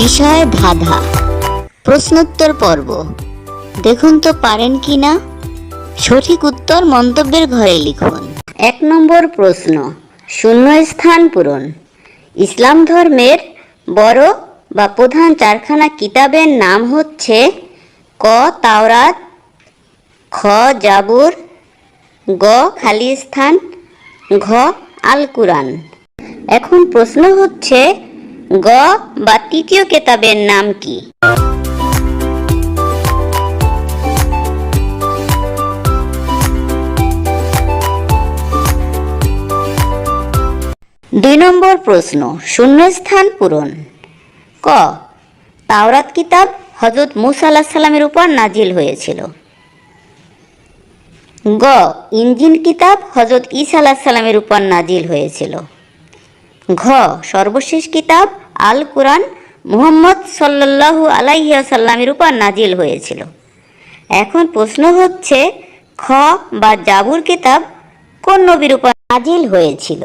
বিষয় ধাঁধা প্রশ্নোত্তর পর্ব। দেখুন তো পারেন কি না? সঠিক উত্তর মন্তব্যের ঘরে লিখুন। এক নম্বর প্রশ্ন, শূন্য স্থান পূরণ। ইসলাম ধর্মের বড় বা প্রধান চারখানা কিতাবের নাম হচ্ছে ক, তাওরাত, খ, জাবুর, গ খালি স্থান ঘ আল কুরআন এখন প্রশ্ন হচ্ছে গ বা তৃতীয় কেতাবের নাম কি? দুই নম্বর প্রশ্ন, শূন্যস্থান পূরণ। ক, তাওরাত কিতাব হজরত মুসা আলাহ সাল্লামের উপর নাজিল হয়েছিল। গ ইঞ্জিন কিতাব হজরত ঈসা আলাহ সাল্লামের উপর নাজিল হয়েছিল। ঘ, সর্বশেষ কিতাব আল কোরআন মুহম্মদ সাল্লাল্লাহু আলাইসাল্লামের উপর নাজিল হয়েছিল। এখন প্রশ্ন হচ্ছে, খ বা জাবুর কিতাব কোন নবীর উপর নাজিল হয়েছিল?